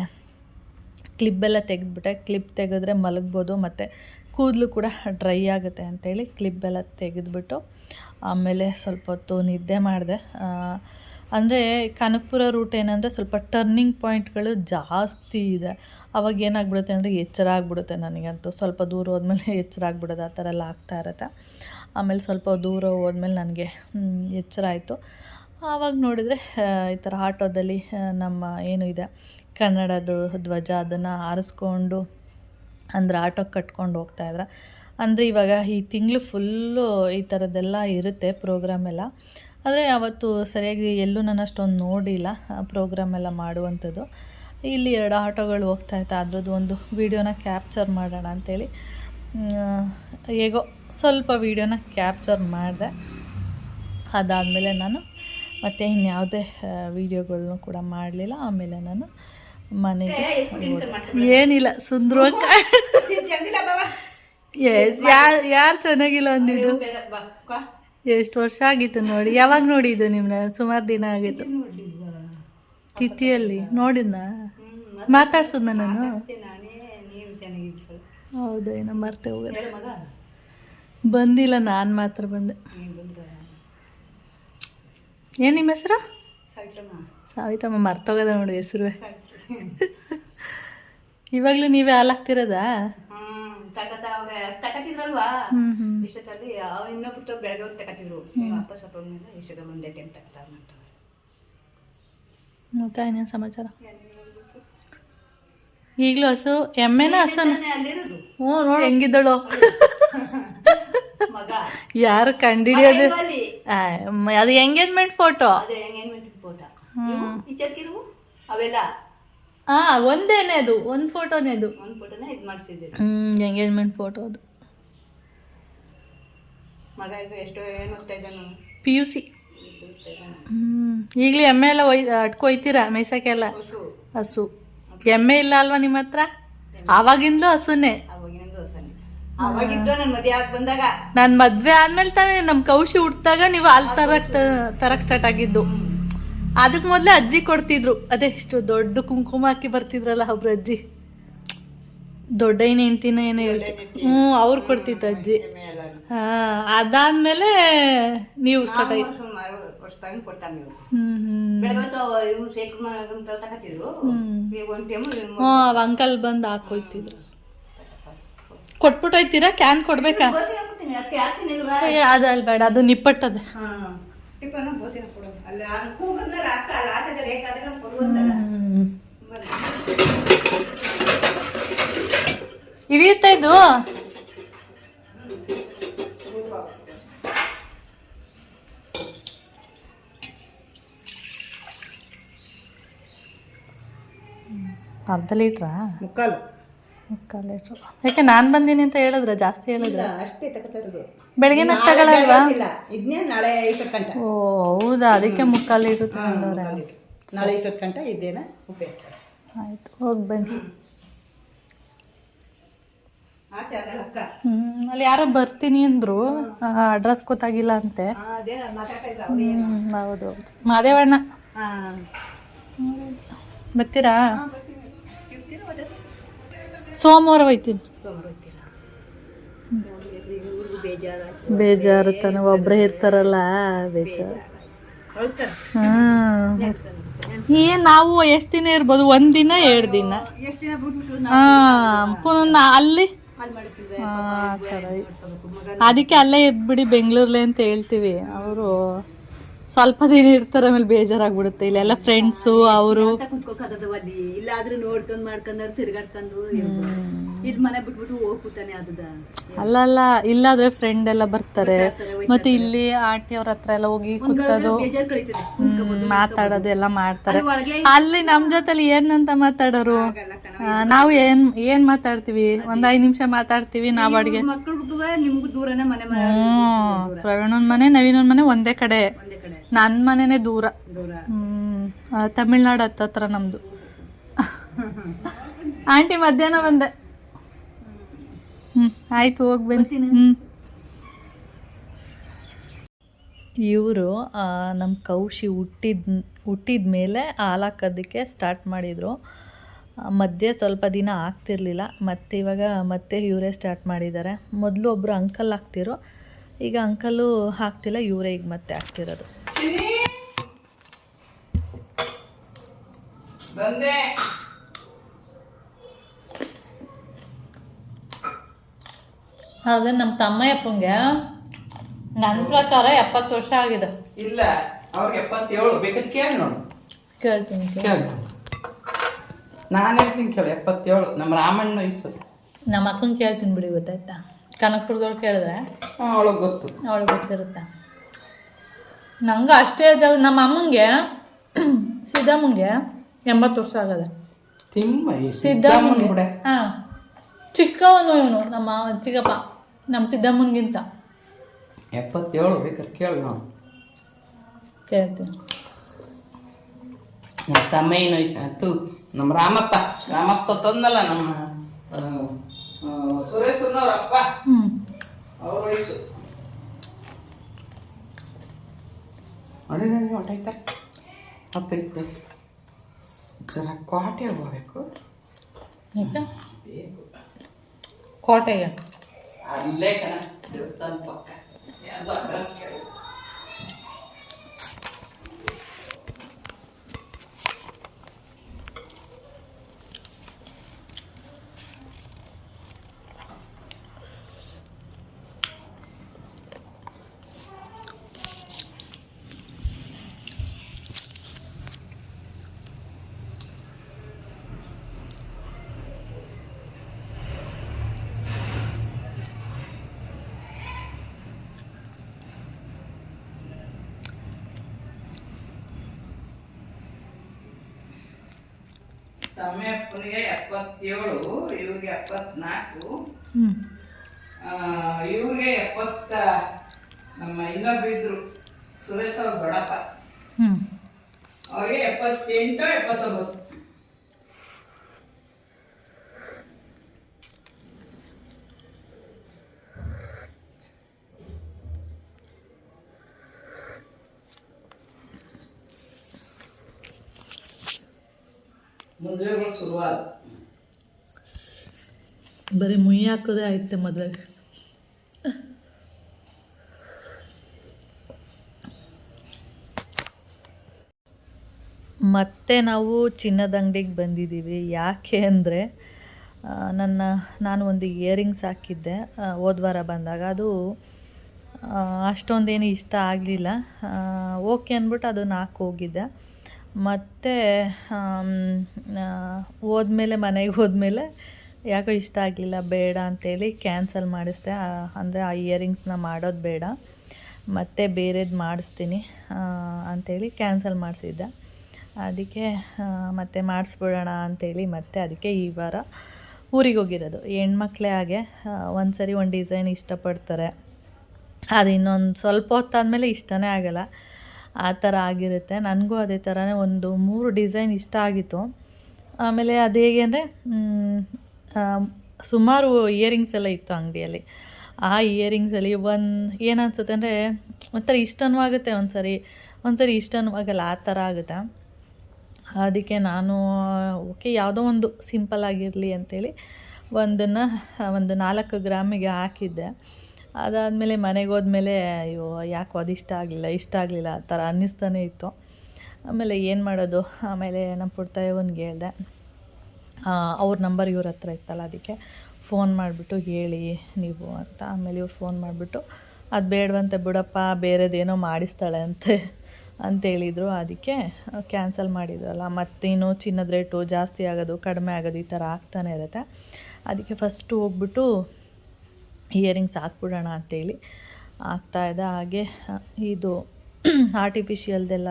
ಕ್ಲಿಬ್ಬೆಲ್ಲ ತೆಗೆದ್ಬಿಟ್ಟೆ. ಕ್ಲಿಪ್ ತೆಗೆದ್ರೆ ಮಲಗ್ಬೋದು, ಮತ್ತು ಕೂದಲು ಕೂಡ ಡ್ರೈ ಆಗುತ್ತೆ ಅಂತೇಳಿ ಕ್ಲಿಪ್ಪೆಲ್ಲ ತೆಗೆದ್ಬಿಟ್ಟು, ಆಮೇಲೆ ಸ್ವಲ್ಪ ಹೊತ್ತು ನಿದ್ದೆ ಮಾಡಿದೆ. ಅಂದರೆ ಕನಕಪುರ ರೂಟ್ ಏನಂದರೆ ಸ್ವಲ್ಪ ಟರ್ನಿಂಗ್ ಪಾಯಿಂಟ್ಗಳು ಜಾಸ್ತಿ ಇದೆ. ಅವಾಗ ಏನಾಗ್ಬಿಡುತ್ತೆ ಅಂದರೆ ಎಚ್ಚರ ಆಗ್ಬಿಡುತ್ತೆ ನನಗಂತೂ. ಸ್ವಲ್ಪ ದೂರ ಹೋದ್ಮೇಲೆ [LAUGHS] ಎಚ್ಚರ ಆಗ್ಬಿಡೋದು, ಆ ಥರ ಎಲ್ಲ ಆಗ್ತಾ ಇರುತ್ತೆ. ಆಮೇಲೆ ಸ್ವಲ್ಪ ದೂರ ಹೋದ್ಮೇಲೆ ನನಗೆ ಎಚ್ಚರ ಆಯಿತು. ಆವಾಗ ನೋಡಿದರೆ ಈ ಥರ ಆಟೋದಲ್ಲಿ ನಮ್ಮ ಏನು ಇದೆ ಕನ್ನಡದು ಧ್ವಜ ಅದನ್ನು ಆರಿಸ್ಕೊಂಡು ಅಂದರೆ ಆಟೋ ಕಟ್ಕೊಂಡು ಹೋಗ್ತಾಯಿದ್ರೆ ಅಂದರೆ ಇವಾಗ ಈ ತಿಂಗಳು ಫುಲ್ಲು ಈ ಥರದ್ದೆಲ್ಲ ಇರುತ್ತೆ ಪ್ರೋಗ್ರಾಮ್ ಎಲ್ಲ. ಆದರೆ ಅವತ್ತು ಸರಿಯಾಗಿ ಎಲ್ಲೂ ನಾನು ಅಷ್ಟೊಂದು ನೋಡಿಲ್ಲ ಪ್ರೋಗ್ರಾಮ್ ಎಲ್ಲ ಮಾಡುವಂಥದ್ದು. ಇಲ್ಲಿ ಎರಡು ಆಟೋಗಳು ಹೋಗ್ತಾಯಿತ್ತು ಅದ್ರದ್ದು ಒಂದು ವೀಡಿಯೋನ ಕ್ಯಾಪ್ಚರ್ ಮಾಡೋಣ ಅಂಥೇಳಿ ಹೇಗೋ ಸ್ವಲ್ಪ ವೀಡಿಯೋನ ಕ್ಯಾಪ್ಚರ್ ಮಾಡಿದೆ. ಅದಾದಮೇಲೆ ನಾನು ಮತ್ತೆ ಇನ್ಯಾವುದೇ ವೀಡಿಯೋಗಳನ್ನು ಕೂಡ ಮಾಡಲಿಲ್ಲ. ಆಮೇಲೆ ನಾನು ಮನೆಗೆ. ಏನಿಲ್ಲ ಸುಂದರವಾಗಿ ಯಾರು ಯಾರು ಚೆನ್ನಾಗಿಲ್ಲ ಅಂದಿದ್ದು? ಎಷ್ಟು ವರ್ಷ ಆಗಿತ್ತು ನೋಡಿ. ಯಾವಾಗ ನೋಡಿದ್ದು ನಿಮ್ಮನ್ನ ಸುಮಾರು ದಿನ ಆಗಿತ್ತು. ತಿಥಿಯಲ್ಲಿ ನೋಡಿದ್ನ? ಮಾತಾಡ್ಸೋದ ನಾನು ಹೌದೇನೋ ಏನೋ ಮರ್ತೆ ಹೋಗೋದು ಬಂದಿಲ್ಲ ನಾನು ಮಾತ್ರ ಬಂದೆ. ಏನು ನಿಮ್ಮ ಹೆಸರು? ಸಾವಿತಮ್ಮ ಮರ್ತೋಗದ ನೋಡಿ ಹೆಸರು. ಇವಾಗಲೂ ನೀವೇ ಹಾಲು ಹಾಕ್ತಿರೋದಾ ತಕತಿದ್ರಲ್ವಾ? ಇನ್ನೊಬ್ರು ಬೆಳಗ್ಗೆ ಹೋಗಿ ತಕತಿದ್ರು. ಅಪ್ಪ ಒಂದೇ ಟೈಮ್ ತಕತಾರ ಮತ್ತೆ ಇನ್ನೇನು ಸಮಾಚಾರ? ಈಗಲೂ ಹಸು ಎಮ್ಮೆನ ಹಸು ಹ್ಞೂ ನೋಡಿ. ಹೆಂಗಿದ್ದಳು. [LAUGHS] ಯಾರು ಕಂಡಿಡಿಯೋದು? ಅದು ಎಂಗೇಜ್ಮೆಂಟ್ ಫೋಟೋ ಅವೆಲ್ಲ? ಹಾ ಒಂದೇನೆ ಅದು ಒಂದು ಫೋಟೋನೇ ಅದು. ಒಂದ್ ಫೋಟೋನೇ ಇದು ಎಂಗೇಜ್ಮೆಂಟ್ ಫೋಟೋ ಅದು. ಮಗ ಈಗ ಎಷ್ಟೋ ಏನು ಓದ್ತಾ ಇದ್ದಾನು? ಪಿ ಯು ಸಿ ಹ್ಮ್ ಈಗಲೂ ಎಮ್ಮೆ ಎಲ್ಲ ಒಯ್ ಅಟ್ಕೊಯ್ತೀರಾ ಮೇಯ್ಸಕ್ಕೆಲ್ಲ ಹೊಸು. ಹಸು. ಎಮ್ಮೆ ಇಲ್ಲ ಅಲ್ವಾ ನಿಮ್ಮ ಹತ್ರ ಆವಾಗಿಂದಲೂ ಹೊಸನೆ. ಅವಾಗಿದ್ದು ನನ್ನ ಮದುವೆ ಆಗಿ ಬಂದಾಗ. ನಾನು ಮದ್ವೆ ಆದ್ಮೇಲೆ ತಾನೇ ನಮ್ಮ ಕೌಶಿ ಹುಟ್ಟಿದಾಗ ನೀವು ಅಲ್ಲಿ ತರಕ್ ತರಕ್ ಸ್ಟಾರ್ಟ್ ಆಗಿದ್ದು. ಅದಕ್ಕೆ ಮೊದಲೇ ಅಜ್ಜಿ ಕೊಡ್ತಿದ್ರು. ಅದೇ ಇಷ್ಟು ದೊಡ್ಡ ಕುಂಕುಮ ಹಾಕಿ ಬರ್ತಿದ್ರಲ್ಲ ಒಬ್ರು ಅಜ್ಜಿ. ದೊಡ್ಡ ಏನ್ ಹೆಂಡ್ತಿನ ಏನೋ ಹೇಳ್ತಿ ಹ್ಮ್ ಅವ್ರು ಕೊಡ್ತಿತ್ತು ಅಜ್ಜಿ. ಹಾ ಅದಾದ್ಮೇಲೆ ನೀವು ಸ್ಟಾರ್ಟ್ ಆಗಿ ಹ್ಮ್ ಹ್ಮ್. ಅಂಕಲ್ ಬಂದು ಹಾಕೊಯ್ತಿದ್ರು ಕೊಟ್ಬಿಟ್ಟು ಹೋಯ್ತೀರಾ ಕ್ಯಾನ್ ಕೊಡ್ಬೇಕಾ ಅದು ಅಲ್ಲಿ ಬೇಡ ಅದು ನಿಪ್ಪಟ್ಟದ ಹಿಡಿಯುತ್ತಾ ಇದು? ಅರ್ಧ ಲೀಟ್ರಾ? ಮುಕ್ಕಾಲು. ಮುಕ್ಕಾಲು ಲೀಟ್ರು ಯಾಕೆ ನಾನು ಬಂದೀನಿ ಅಂತ ಹೇಳಿದ್ರ? ಜಾಸ್ತಿ ಹೇಳಿದ್ರ? ಅಷ್ಟೇ ತಕತಿರೋದು ಬೆಳಗ್ಗೆ ತಗೊಳಲ್ವಾ ಇಲ್ಲ ಇದನ್ನೇ ನಾಳೆ ಇಪ್ಪತ್ತು ಗಂಟೆ. ಓ ಹೌದಾ? ಅದಕ್ಕೆ ಮುಕ್ಕಾಲು ಲೀಟ್ರ್ ತಗೊಂಡವ್ರೆ ನಾಳೆ ಇಪ್ಪತ್ತು ಗಂಟೆ ಇದೇನ ಉಪಯೋಗ ಆಯ್ತು ಹೋಗಿ ಬನ್ನಿ. ಹ್ಞೂ ಅಲ್ಲಿ ಯಾರೋ ಬರ್ತೀನಿ ಅಂದರು. ಅಡ್ರೆಸ್ ಗೊತ್ತಾಗಿಲ್ಲ ಅಂತೆ. ಹೌದು. ಮಾದೇವಣ್ಣ. ಬರ್ತೀರಾ? ಸೋಮವಾರ ಹೋಯ್ತೀನಿ. ಬೇಜಾರು ತಾನೆ ಒಬ್ಬರೇ ಇರ್ತಾರಲ್ಲ ಬೇಜಾರು. ಏ ನಾವು ಎಷ್ಟು ದಿನ ಇರ್ಬೋದು? ಒಂದಿನ ದಿನ ಎರಡು ದಿನ. ಪುನಃ ಅಲ್ಲಿ? ಅದಕ್ಕೆ ಅಲ್ಲೇ ಇದ್ಬಿಡಿ ಬೆಂಗ್ಳೂರ್ಲೆ ಅಂತ ಹೇಳ್ತೀವಿ. ಅವರು ಸ್ವಲ್ಪ ದಿನ ಇರ್ತಾರೆ ಆಮೇಲೆ ಬೇಜಾರಾಗ್ಬಿಡುತ್ತೆ. ಇಲ್ಲೆಲ್ಲ ಫ್ರೆಂಡ್ಸು ಅವರು ಅಲ್ಲಿ ಇಲ್ಲಾದ್ರೂ ನೋಡ್ಕೊಂಡ್ ಮಾಡ್ಕೊಂಡ್ರೆ ತಿರ್ಗಾಡ್ಕೊಂಡು ಇದ್ ಮನೆ ಬಿಟ್ಬಿಟ್ಟು ಹೋಗ್ಬಿಡ್ತಾನೆ ಅದದ ಅಲ್ಲ ಅಲ್ಲ. ಇಲ್ಲಾದ್ರೆ ಫ್ರೆಂಡ್ ಎಲ್ಲ ಬರ್ತಾರೆ. ಮತ್ತೆ ಇಲ್ಲಿ ಆಂಟಿ ಅವ್ರ ಹತ್ರ ಎಲ್ಲ ಹೋಗಿ ಕುತ್ಕೋದು. ಮಾತಾಡೋದು ಎಲ್ಲ ಮಾಡ್ತಾರೆ. ಅಲ್ಲಿ ನಮ್ ಜೊತೆಲಿ ಏನಂತ ಮಾತಾಡೋರು? ನಾವು ಏನ್ ಏನ್ ಮಾತಾಡ್ತೀವಿ? ಒಂದ್ ಐದ್ ನಿಮಿಷ ಮಾತಾಡ್ತೀವಿ ನಾವ್ ಅಡ್ಗೆ. ದೂರನೇ ಮನೆ ನವೀನ್ ಮನೆ ಒಂದೇ ಕಡೆ. ಒಂದೇ ಕಡೆ ನನ್ ಮನೆನೇ ದೂರ. ದೂರ. ಹ್ಮ್ ತಮಿಳ್ನಾಡು ಹತ್ತತ್ರ ನಮ್ದು. ಆಂಟಿ ಮಧ್ಯಾಹ್ನ ಬಂದೆ. ಹ್ಮ್ ಆಯ್ತು ಹೋಗಿ ಬಂತೀನಿ ಹ್ಮ್. ಇವರು ನಮ್ಮ ಕೌಶಿ ಹುಟ್ಟಿದ ಹುಟ್ಟಿದ ಮೇಲೆ ಹಾಲು ಹಾಕೋದಕ್ಕೆ ಸ್ಟಾರ್ಟ್ ಮಾಡಿದರು ಮಧ್ಯೆ ಸ್ವಲ್ಪ ದಿನ ಆಗ್ತಿರ್ಲಿಲ್ಲ. ಮತ್ತೆ ಇವಾಗ ಮತ್ತೆ ಇವರೇ ಸ್ಟಾರ್ಟ್ ಮಾಡಿದ್ದಾರೆ. ಮೊದಲು ಒಬ್ಬರು ಅಂಕಲ್ ಹಾಕ್ತಿರು ಈಗ ಅಂಕಲು ಹಾಕ್ತಿಲ್ಲ ಇವರೇ ಈಗ ಮತ್ತೆ ಆಗ್ತಿರೋದು ಬಂದೆ. ಅದೇ ನಮ್ಮ ತಮ್ಮ ಅಪ್ಪಂಗೆ ನನ್ನ ಪ್ರಕಾರ ಎಪ್ಪತ್ತು ವರ್ಷ ಆಗಿದೆ. ಇಲ್ಲ ಅವ್ರಿಗೆ ಎಪ್ಪತ್ತೇಳು. ಬೇಕಾದ್ರೆ ಕೇಳಿ ನೋಡು. ಕೇಳ್ತೀನಿ ಕೇಳಿ. ಕೇಳಿ ನಾನು ಹೇಳ್ತೀನಿ ಕೇಳು ಎಪ್ಪತ್ತೇಳು. ನಮ್ಮ ರಾಮಣ್ಣ ವಯಸ್ಸು ನಮ್ಮ ಅಕ್ಕನ ಕೇಳ್ತೀನಿ ಬಿಡಿ ಗೊತ್ತಾಯ್ತಾ? ಕನಕಪುರದವ್ರು ಕೇಳಿದ್ರೆ? ಅವಳಿಗೆ ಗೊತ್ತು. ಅವಳಿಗೆ ಗೊತ್ತಿರುತ್ತೆ? ನಂಗೆ ಅಷ್ಟೇ ಜ ನಮ್ಮ ಅಮ್ಮಂಗೆ ಸಿದ್ದಮ್ಮಂಗೆ ಎಂಬತ್ತು ವರ್ಷ ಆಗದೆ. ತಿಮ್ಮ ಸಿದ್ದಮ್ಮನ ಸಿದ್ದಮ್ಮಂಗೆ ಹಾಂ. ಚಿಕ್ಕವನು ಇವನು ನಮ್ಮ ಚಿಕ್ಕಪ್ಪ ನಮ್ಮ ಸಿದ್ದಮ್ಮನಿಗಿಂತ. ಎಪ್ಪತ್ತೇಳು ಬೇಕಾದ್ರೆ ಕೇಳಿ ನಾವು. ಕೇಳ್ತೀನಿ. ನಮ್ಮ ತಮ್ಮಯ್ಯನ ಆಯ್ತು ನಮ್ಮ ರಾಮಪ್ಪ ರಾಮಪ್ಪ ಸತ್ತಂದಲ್ಲ ನಮ್ಮ ಆ, ಆ, ಸುರೇಶನವ್ರ ಅಪ್ಪ ಹ್ಞೂ ಅವ್ರ ವಯಸ್ಸು. ಅಡಿ ಹೊಂಟಾಯ್ತಾರೆ ಹತ್ತೈತೆ ಜರ ಕ್ವಾಟೆ ಹೋಗಬೇಕು ಕೋಟೆಗೆ ಅಲ್ಲೇ ಕಣ ದೇವಸ್ಥಾನ ಪಕ್ಕ. ತಮ್ಮೆಪ್ಪನಿಗೆ ಎಪ್ಪತ್ತೇಳು ಇವ್ರಿಗೆ ಎಪ್ಪತ್ನಾಲ್ಕು. ಇವ್ರಿಗೆ ಎಪ್ಪತ್ತ ನಮ್ಮ ಇನ್ನೊಬ್ಬಿದ್ರು ಸುರೇಶ್ ಅವ್ರ ಬಡಪ್ಪ. ಅವ್ರಿಗೆ ಎಪ್ಪತ್ತೆಂಟು ಎಪ್ಪತ್ತೊಂಬತ್ತು. ಮದುವೆಗಳು ಶುರುವಾದ. ಬರೀ ಮುಯಿ ಹಾಕೋದೇ ಆಯ್ತು ಮದುವೆಗೆ. ಮತ್ತೆ ನಾವು ಚಿನ್ನದ ಅಂಗಡಿಗೆ ಬಂದಿದ್ದೀವಿ ಯಾಕೆ ಅಂದರೆ ನನ್ನ, ನಾನು ಒಂದು ಇಯರಿಂಗ್ಸ್ ಹಾಕಿದ್ದೆ ಹೋದ್ವಾರ ಹೋದ ವಾರ ಬಂದಾಗ. ಅದು ಅಷ್ಟೊಂದೇನು ಇಷ್ಟ ಆಗಲಿಲ್ಲ. ಓಕೆ ಅಂದ್ಬಿಟ್ಟು ಅದನ್ನು ಹಾಕೋಗಿದ್ದೆ ಮತ್ತು ಹೋದ್ಮೇಲೆ, ಮನೆಗೆ ಹೋದ್ಮೇಲೆ ಯಾಕೋ ಇಷ್ಟ ಆಗಲಿಲ್ಲ, ಬೇಡ ಅಂತೇಳಿ ಕ್ಯಾನ್ಸಲ್ ಮಾಡಿಸ್ದೆ. ಅಂದರೆ ಆ ಇಯರಿಂಗ್ಸ್ನ ಮಾಡೋದು ಬೇಡ. ಮತ್ತೆ ಬೇರೆದು ಮಾಡಿಸ್ತೀನಿ ಅಂಥೇಳಿ ಕ್ಯಾನ್ಸಲ್ ಮಾಡಿಸಿದ್ದೆ. ಅದಕ್ಕೆ ಮತ್ತೆ ಮಾಡಿಸ್ಬಿಡೋಣ ಅಂಥೇಳಿ ಮತ್ತೆ ಅದಕ್ಕೆ ಈ ವಾರ ಊರಿಗೆ ಹೋಗಿರೋದು. ಹೆಣ್ಮಕ್ಳೇ ಹಾಗೆ ಒಂದು ಸರಿ ಒಂದು ಡಿಸೈನ್ ಇಷ್ಟಪಡ್ತಾರೆ. ಅದು ಇನ್ನೊಂದು ಸ್ವಲ್ಪ ಹೊತ್ತಾದಮೇಲೆ ಇಷ್ಟನೇ ಆಗಲ್ಲ. ಆ ಥರ ಆಗಿರುತ್ತೆ. ನನಗೂ ಅದೇ ಥರನೇ ಒಂದು ಮೂರು ಡಿಸೈನ್ ಇಷ್ಟ ಆಗಿತ್ತು. ಆಮೇಲೆ ಅದು ಹೇಗೆ ಅಂದರೆ ಸುಮಾರು ಇಯರಿಂಗ್ಸ್ ಎಲ್ಲ ಇತ್ತು ಅಂಗಡಿಯಲ್ಲಿ. ಆ ಇಯರಿಂಗ್ಸಲ್ಲಿ ಒಂದು ಏನನ್ಸುತ್ತೆ ಅಂದರೆ, ಒಂಥರ ಇಷ್ಟನೂ ಆಗುತ್ತೆ ಒಂದು ಸರಿ ಒಂದು ಸರಿ ಇಷ್ಟನೂ ಆಗಲ್ಲ ಆ ಥರ ಆಗುತ್ತೆ? ಅದಕ್ಕೆ ನಾನು, ಓಕೆ, ಯಾವುದೋ ಒಂದು ಸಿಂಪಲ್ ಆಗಿರಲಿ ಅಂಥೇಳಿ ಒಂದನ್ನು, ಒಂದು ನಾಲ್ಕು ಗ್ರಾಮಿಗೆ ಹಾಕಿದ್ದೆ. ಅದಾದಮೇಲೆ ಮನೆಗೆ ಹೋದ್ಮೇಲೆ, ಅಯ್ಯೋ, ಯಾಕೋ ಅದು ಇಷ್ಟ ಆಗಲಿಲ್ಲ ಇಷ್ಟ ಆಗಲಿಲ್ಲ, ಆ ಥರ ಅನ್ನಿಸ್ತಾನೆ ಇತ್ತು. ಆಮೇಲೆ ಏನು ಮಾಡೋದು? ಆಮೇಲೆ ನಮ್ಮ ಪುಡ್ತಾಯವನ್ಗೆ ಹೇಳ್ದೆ. ಅವ್ರ ನಂಬರ್ ಇವ್ರ ಹತ್ರ ಇತ್ತಲ್ಲ ಅದಕ್ಕೆ. ಫೋನ್ ಮಾಡಿಬಿಟ್ಟು ಹೇಳಿ ನೀವು ಅಂತ. ಆಮೇಲೆ ಇವ್ರು ಫೋನ್ ಮಾಡಿಬಿಟ್ಟು, ಅದು ಬೇಡವಂತೆ ಬಿಡಪ್ಪ, ಬೇರೆದೇನೋ ಮಾಡಿಸ್ತಾಳೆ ಅಂತೆ ಅಂತೇಳಿದರು ಅದಕ್ಕೆ ಕ್ಯಾನ್ಸಲ್ ಮಾಡಿದ್ರಲ್ಲ. ಮತ್ತೇನು ಚಿನ್ನದ ರೇಟು ಜಾಸ್ತಿ ಆಗೋದು, ಕಡಿಮೆ ಆಗೋದು ಈ ಥರ ಆಗ್ತಾನೆ ಇರುತ್ತೆ. ಅದಕ್ಕೆ ಫಸ್ಟು ಹೋಗ್ಬಿಟ್ಟು ಇಯರಿಂಗ್ಸ್ ಹಾಕ್ಬಿಡೋಣ ಅಂತೇಳಿ ಆಗ್ತಾಯಿದೆ ಹಾಗೆ ಇದು ಆರ್ಟಿಫಿಷಿಯಲ್ದೆಲ್ಲ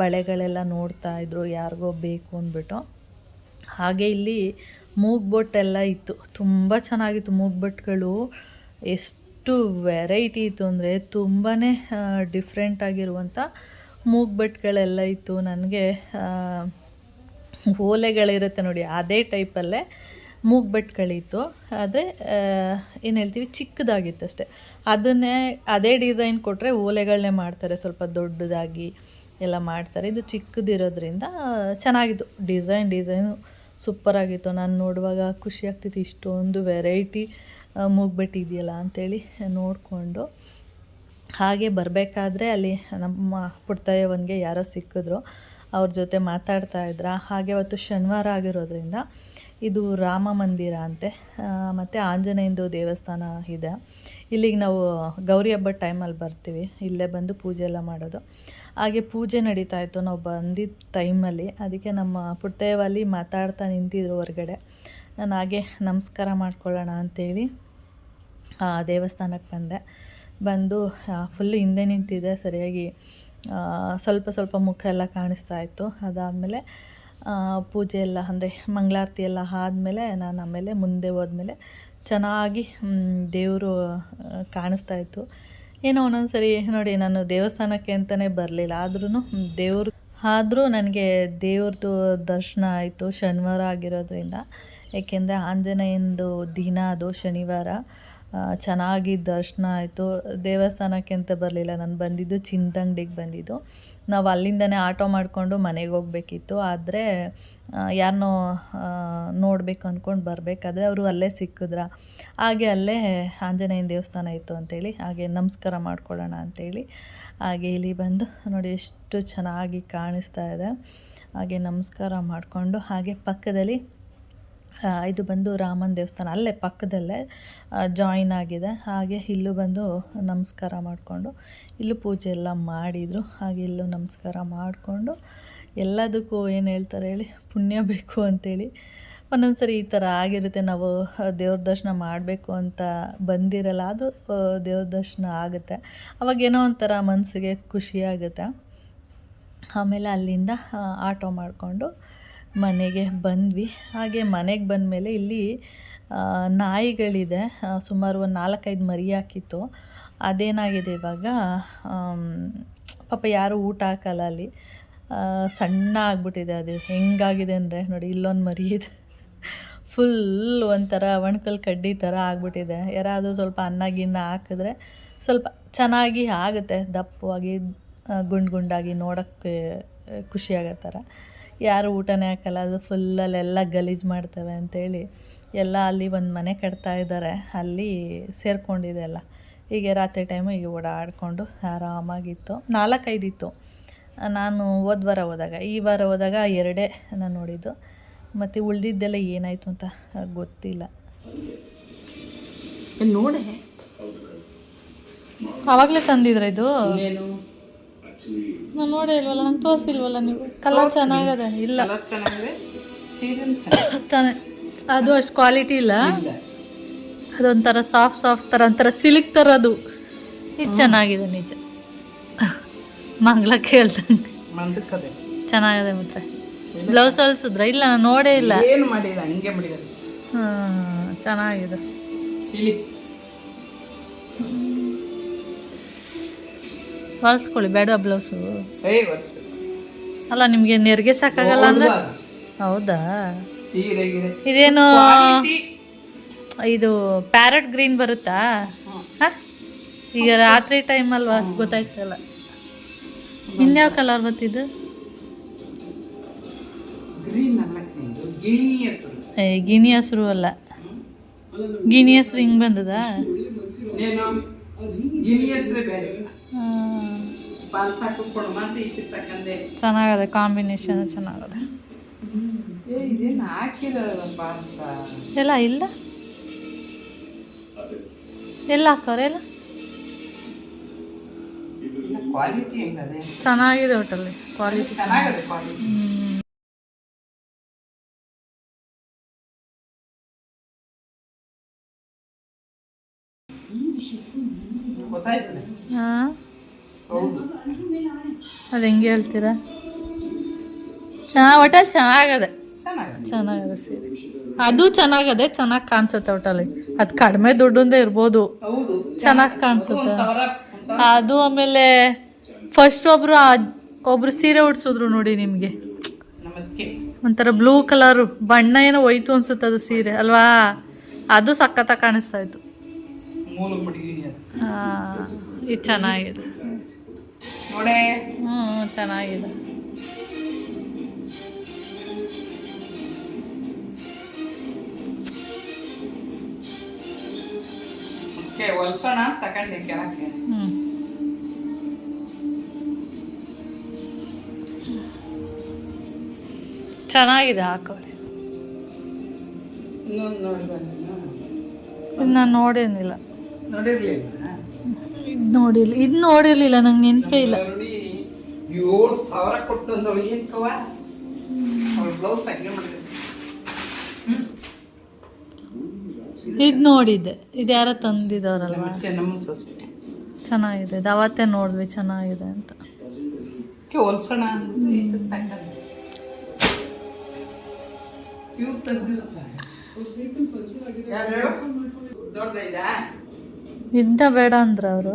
ಬಳೆಗಳೆಲ್ಲ ನೋಡ್ತಾ ಇದ್ರು, ಯಾರಿಗೋ ಬೇಕು ಅಂದ್ಬಿಟ್ಟು. ಹಾಗೆ ಇಲ್ಲಿ ಮೂಗ್ಬೊಟ್ಟೆಲ್ಲ ಇತ್ತು. ತುಂಬ ಚೆನ್ನಾಗಿತ್ತು ಮೂಗ್ಬೊಟ್ಟುಗಳು. ಎಷ್ಟು ವೆರೈಟಿ ಇತ್ತು ಅಂದರೆ ತುಂಬಾ ಡಿಫ್ರೆಂಟ್ ಆಗಿರುವಂಥ ಮೂಗ್ಬೆಟ್ಗಳೆಲ್ಲ ಇತ್ತು. ನನಗೆ ಓಲೆಗಳಿರುತ್ತೆ ನೋಡಿ, ಅದೇ ಟೈಪಲ್ಲೇ ಮೂಗ್ಬೆಟ್ಗಳಿತ್ತು ಆದರೆ ಏನು ಹೇಳ್ತೀವಿ, ಚಿಕ್ಕದಾಗಿತ್ತು ಅಷ್ಟೇ. ಅದನ್ನೇ, ಅದೇ ಡಿಸೈನ್ ಕೊಟ್ಟರೆ ಓಲೆಗಳನ್ನೇ ಮಾಡ್ತಾರೆ, ಸ್ವಲ್ಪ ದೊಡ್ಡದಾಗಿ ಎಲ್ಲ ಮಾಡ್ತಾರೆ. ಇದು ಚಿಕ್ಕದಿರೋದ್ರಿಂದ ಚೆನ್ನಾಗಿತ್ತು. ಡಿಸೈನ್, ಡಿಸೈನು ಸೂಪರಾಗಿತ್ತು. ನಾನು ನೋಡುವಾಗ ಖುಷಿ ಆಗ್ತಿತ್ತು. ಇಷ್ಟೊಂದು ವೆರೈಟಿ ಮೂಗ್ಬಟ್ ಇದೆಯಲ್ಲ ಅಂಥೇಳಿ ನೋಡಿಕೊಂಡು. ಹಾಗೆ ಬರಬೇಕಾದ್ರೆ ಅಲ್ಲಿ ನಮ್ಮ ಪುಡ್ತಾಯವನಿಗೆ ಯಾರೋ ಸಿಕ್ಕಿದ್ರು. ಅವ್ರ ಜೊತೆ ಮಾತಾಡ್ತಾ ಇದ್ರ. ಹಾಗೆ ಅವತ್ತು ಶನಿವಾರ ಆಗಿರೋದ್ರಿಂದ ಇದು ರಾಮ ಮಂದಿರ ಅಂತೆ. ಮತ್ತು ಆಂಜನೇಯಂದು ದೇವಸ್ಥಾನ ಇದೆ. ಇಲ್ಲಿಗೆ ನಾವು ಗೌರಿ ಹಬ್ಬದ ಟೈಮಲ್ಲಿ ಬರ್ತೀವಿ. ಇಲ್ಲೇ ಬಂದು ಪೂಜೆ ಎಲ್ಲ ಮಾಡೋದು. ಹಾಗೆ ಪೂಜೆ ನಡೀತಾ ಇತ್ತು. ನಾವು ಬಂದಿದ್ದ ಟೈಮಲ್ಲಿ ಅದಕ್ಕೆ ನಮ್ಮ ಪುಟ್ಟೇವಲ್ಲಿ ಮಾತಾಡ್ತಾ ನಿಂತಿದ್ರು ಹೊರಗಡೆ. ನಾನು ಹಾಗೆ ನಮಸ್ಕಾರ ಮಾಡ್ಕೊಳ್ಳೋಣ ಅಂತೇಳಿ ಆ, ದೇವಸ್ಥಾನಕ್ಕೆ ಬಂದೆ. ಬಂದು ಫುಲ್ ಹಿಂದೆ ನಿಂತಿದೆ ಸರಿಯಾಗಿ ಸ್ವಲ್ಪ ಸ್ವಲ್ಪ ಮುಖ ಎಲ್ಲ ಕಾಣಿಸ್ತಾ ಇತ್ತು. ಅದಾದಮೇಲೆ ಪೂಜೆ ಎಲ್ಲ ಅಂದರೆ ಮಂಗಳಾರತಿ ಎಲ್ಲ ಆದಮೇಲೆ ನಾನು ಆಮೇಲೆ ಮುಂದೆ ಹೋದ್ಮೇಲೆ ಚೆನ್ನಾಗಿ ದೇವರು ಕಾಣಿಸ್ತಾ ಇತ್ತು. ಏನೋ ಒಂದೊಂದು ಸರಿ ನೋಡಿ, ನಾನು ದೇವಸ್ಥಾನಕ್ಕೆ ಅಂತಲೇ ಬರಲಿಲ್ಲ. ಆದ್ರೂ ದೇವ್ರ ಆದರೂ ನನಗೆ ದೇವ್ರದ್ದು ದರ್ಶನ ಆಯಿತು ಶನಿವಾರ ಆಗಿರೋದ್ರಿಂದ. ಏಕೆಂದರೆ ಆಂಜನೇಯಂದು ದಿನ ಅದು ಶನಿವಾರ. ಚೆನ್ನಾಗಿ ದರ್ಶನ ಆಯಿತು. ದೇವಸ್ಥಾನಕ್ಕೆ ಅಂತ ಬರಲಿಲ್ಲ. ನಾನು ಬಂದಿದ್ದು ಚಿಂತಂಗಡಿಗೆ ಬಂದಿದ್ದು. ನಾವು ಅಲ್ಲಿಂದನೇ ಆಟೋ ಮಾಡಿಕೊಂಡು ಮನೆಗೆ ಹೋಗಬೇಕಿತ್ತು. ಆದರೆ ಯಾರನ್ನೋ ನೋಡಬೇಕು ಅಂದ್ಕೊಂಡು ಬರಬೇಕಾದ್ರೆ ಅವರು ಅಲ್ಲೇ ಸಿಕ್ಕಿದ್ರ. ಹಾಗೆ ಅಲ್ಲೇ ಆಂಜನೇಯನ ದೇವಸ್ಥಾನ ಇತ್ತು ಅಂತೇಳಿ, ಹಾಗೆ ನಮಸ್ಕಾರ ಮಾಡ್ಕೊಳ್ಳೋಣ ಅಂತೇಳಿ ಹಾಗೆ ಇಲ್ಲಿ ಬಂದು ನೋಡಿ ಎಷ್ಟು ಚೆನ್ನಾಗಿ ಕಾಣಿಸ್ತಾ ಇದೆ. ಹಾಗೆ ನಮಸ್ಕಾರ ಮಾಡಿಕೊಂಡು ಹಾಗೆ ಪಕ್ಕದಲ್ಲಿ ಇದು ಬಂದು ರಾಮನ ದೇವಸ್ಥಾನ, ಅಲ್ಲೇ ಪಕ್ಕದಲ್ಲೇ ಜಾಯಿನ್ ಆಗಿದೆ. ಹಾಗೆ ಇಲ್ಲೂ ಬಂದು ನಮಸ್ಕಾರ ಮಾಡಿಕೊಂಡು, ಇಲ್ಲೂ ಪೂಜೆ ಎಲ್ಲ ಮಾಡಿದರು. ಹಾಗೆ ಇಲ್ಲೂ ನಮಸ್ಕಾರ ಮಾಡಿಕೊಂಡು, ಎಲ್ಲದಕ್ಕೂ ಏನು ಹೇಳ್ತಾರೆ ಹೇಳಿ, ಪುಣ್ಯ ಬೇಕು ಅಂತೇಳಿ. ಒಂದೊಂದು ಸರಿ ಈ ಥರ ಆಗಿರುತ್ತೆ, ನಾವು ದೇವ್ರ ದರ್ಶನ ಮಾಡಬೇಕು ಅಂತ ಬಂದಿರಲ್ಲ, ಅದು ದೇವ್ರ ದರ್ಶನ ಆಗುತ್ತೆ. ಅವಾಗೇನೋ ಒಂಥರ ಮನಸ್ಸಿಗೆ ಖುಷಿಯಾಗುತ್ತೆ ಆಮೇಲೆ ಅಲ್ಲಿಂದ ಆಟೋ ಮಾಡಿಕೊಂಡು ಮನೆಗೆ ಬಂದ್ವಿ. ಹಾಗೆ ಮನೆಗೆ ಬಂದಮೇಲೆ ಇಲ್ಲಿ ನಾಯಿಗಳಿದೆ. ಸುಮಾರು ಒಂದು ನಾಲ್ಕೈದು ಮರಿ ಹಾಕಿತ್ತು. ಅದೇನಾಗಿದೆ ಇವಾಗ ಪಾಪ ಯಾರೂ ಊಟ ಹಾಕಲ್ಲ ಅಲ್ಲಿ. ಸಣ್ಣ ಆಗ್ಬಿಟ್ಟಿದೆ ಅದು. ಹೆಂಗಾಗಿದೆ ಅಂದರೆ, ನೋಡಿ, ಇಲ್ಲೊಂದು ಮರಿ ಇದೆ. ಫುಲ್ ಒಂಥರ ಒಣಕಲ್ ಕಡ್ಡಿ ಥರ ಆಗ್ಬಿಟ್ಟಿದೆ. ಯಾರಾದರೂ ಸ್ವಲ್ಪ ಅನ್ನ ಗಿನ್ನ ಹಾಕಿದ್ರೆ ಸ್ವಲ್ಪ ಚೆನ್ನಾಗಿ ಆಗುತ್ತೆ. ದಪ್ಪವಾಗಿ ಗುಂಡು ಗುಂಡಾಗಿ ನೋಡೋಕ್ಕೆ ಖುಷಿಯಾಗೋ ಯಾರು ಊಟನೇ ಹಾಕಲ್ಲ ಅದು ಫುಲ್ಲಲ್ಲೆಲ್ಲ ಗಲೀಜು ಮಾಡ್ತವೆ ಅಂತೇಳಿ ಎಲ್ಲ ಅಲ್ಲಿ ಒಂದು ಮನೆ ಕಟ್ತಾ ಇದ್ದಾರೆ ಅಲ್ಲಿ ಸೇರ್ಕೊಂಡಿದೆ ಎಲ್ಲ. ಹೀಗೆ ರಾತ್ರಿ ಟೈಮು ಹೀಗೆ ಓಡಾಡಿಕೊಂಡು ಆರಾಮಾಗಿತ್ತು. ನಾಲ್ಕೈದಿತ್ತು. ನಾನು ಹೋದ ವಾರ ಹೋದಾಗ ಈ ವಾರ ಹೋದಾಗ ಎರಡೇ ನಾನು ನೋಡಿದ್ದು. ಮತ್ತು ಉಳಿದಿದ್ದೆಲ್ಲ ಏನಾಯಿತು ಅಂತ ಗೊತ್ತಿಲ್ಲ. ನೋಡೆ? ಆವಾಗಲೇ ತಂದಿದ್ರ ಇದು? ಇನ್ನೇನು? ನಾನು ನೋಡೇ ಇಲ್ವಲ್ಲ ನಂಗೆ ತೋರಿಸಿಲ್ವಲ್ಲ ನೀವು? ಕಲರ್ ಚೆನ್ನಾಗದೆ? ಇಲ್ಲ. ಕಲರ್ ಚೆನ್ನಾಗಿದೆ. ಚೆನ್ನಾಗಿದೆ. [COUGHS] ತಾನೆ. ಅದು ಅಷ್ಟು ಕ್ವಾಲಿಟಿ ಇಲ್ಲ. ಅದೊಂಥರ ಸಾಫ್ಟ್ ಸಾಫ್ಟ್ ಥರ ಒಂಥರ ಸಿಲ್ಕ್ ಥರ ಅದು ಇದು ಚೆನ್ನಾಗಿದೆ ನಿಜ. ಮಂಗಳ ಕೇಳ್ದಂಗೆ ಚೆನ್ನಾಗಿದೆ ಮತ್ತೆ ಬ್ಲೌಸ್ ಹೊಲ್ಸಿದ್ರ? ಇಲ್ಲ ನಾನು ನೋಡೇ ಇಲ್ಲ. ಏನು ಮಾಡಿದ ಹಂಗೆ ಮಾಡಿದ ಹಾಂ ಚೆನ್ನಾಗಿದೆ. ಇಲ್ಲಿ ಹೊಲ್ಸ್ಕೊಳ್ಳಿ ಬೇಡ ಬ್ಲೌಸು ಏ ಅಲ್ಲ ನಿಮಗೆ ನೆರಿಗೆ ಸಾಕಾಗಲ್ಲ ಅಂದ್ರೆ? ಹೌದಾ? ಇದೇನು ಇದು ಪ್ಯಾರಟ್ ಗ್ರೀನ್ ಬರುತ್ತಾ? ಹಾ? ಈಗ ರಾತ್ರಿ ಟೈಮ್ ಅಲ್ವಾ? ಅಷ್ಟು ಗೊತ್ತಾಯ್ತಲ್ಲ. ಇನ್ಯಾವ ಕಲರ್ ಬತ್ತಿದ್ದು ಇದು? ಗಿಣಿ ಹೆಸರು. ಏ ಗಿನಿ ಹಸ್ರು ಅಲ್ಲ. ಗಿನಿ ಹಸ್ರು ಹಿಂಗೆ ಬಂದದ? ಚೆನ್ನಾಗದೆ ಕಾಂಬಿನೇಷನ್ ಚೆನ್ನಾಗದೆ. ಎಲ್ಲ ಇಲ್ಲ? ಎಲ್ಲ ಹಾಕವ್ರೆ ಎಲ್ಲ? ಚೆನ್ನಾಗಿದೆ ಒಟ್ಟಲ್ಲಿ ಕ್ವಾಲಿಟಿ ಚೆನ್ನಾಗಿದೆ ಗೊತ್ತಾಯ್ತದೆ ಹಾಂ ಹೌದು ಅದು ಹೆಂಗೆ ಹೇಳ್ತೀರಾ? ಚೆನ್ನಾಗಿ ಒಟ್ಟಲ್ಲಿ ಚೆನ್ನಾಗದೆ. ಚೆನ್ನಾಗದೆ. ಸೀರೆ. ಅದು ಚೆನ್ನಾಗದೆ ಚೆನ್ನಾಗಿ ಕಾಣಿಸುತ್ತೆ ಒಟ್ಟಲ್ಲಿ ಅದು ಕಡಿಮೆ ದುಡ್ಡಿಂದ ಇರ್ಬೋದು. ಚೆನ್ನಾಗಿ ಕಾಣಿಸುತ್ತೆ. ಅದು ಆಮೇಲೆ ಫಸ್ಟ್ ಒಬ್ರು ಒಬ್ರು ಸೀರೆ ಉಡ್ಸಿದ್ರು ನೋಡಿ ನಿಮಗೆ. ಒಂಥರ ಬ್ಲೂ ಕಲರು ಬಣ್ಣ ಏನೋ ಹೋಯ್ತು ಅನ್ಸುತ್ತೆ ಅದು ಸೀರೆ ಅಲ್ವಾ? ಅದು ಸಖತ್ತಾಗಿ ಕಾಣಿಸ್ತಾ ಇತ್ತು. ಇದು ಚೆನ್ನಾಗಿದೆ. ನೋಡೇ. ಹ್ಞೂ ಚೆನ್ನಾಗಿದೆ. ಓಕೆ ಹೊಲ್ಸೋಣ ತಗೊಂಡೆ ಕೆಳಕ್ಕೆ. ಹ್ಞೂ ಚೆನ್ನಾಗಿದೆ ಹಾಕೊಳ್ಳಿ ಇನ್ನೊಂದು ನೋಡಿ ಇನ್ನು ನೋಡೇನಿಲ್ಲ ನೋಡಿರ್ಲಿಲ್ಲ. ಇದು ನೋಡಿಲ್ಲ ಇದು ನೋಡಿರ್ಲಿಲ್ಲ ನಂಗೆ ನೆನಪೇ ಇಲ್ಲ. ಏಳು ಸಾವಿರ ಕೊಟ್ಟಂದವಳು ಏನ್ ಕವ ಅವಳ ಬ್ಲೌಸ್ ಹಂಗೆ ಮಾಡಿದೆ. ಇದು ನೋಡಿದ್ದೆ ಇದು ಯಾರೋ ತಂದಿದ್ದವ್ರಲ್ವಾ ನಮ್ಮ ಚೆನ್ನಮ್ಮ ಸೊಸೈಟಿ ಚೆನ್ನಾಗಿದೆ ಇದು ಅವತ್ತೇ ನೋಡಿದ್ವಿ ಚೆನ್ನಾಗಿದೆ ಅಂತ. ಹೋಲ್ಸೋಣ ಇವ್ರು ಇಂಥ ಬೇಡ ಅಂದ್ರ ಅವರು.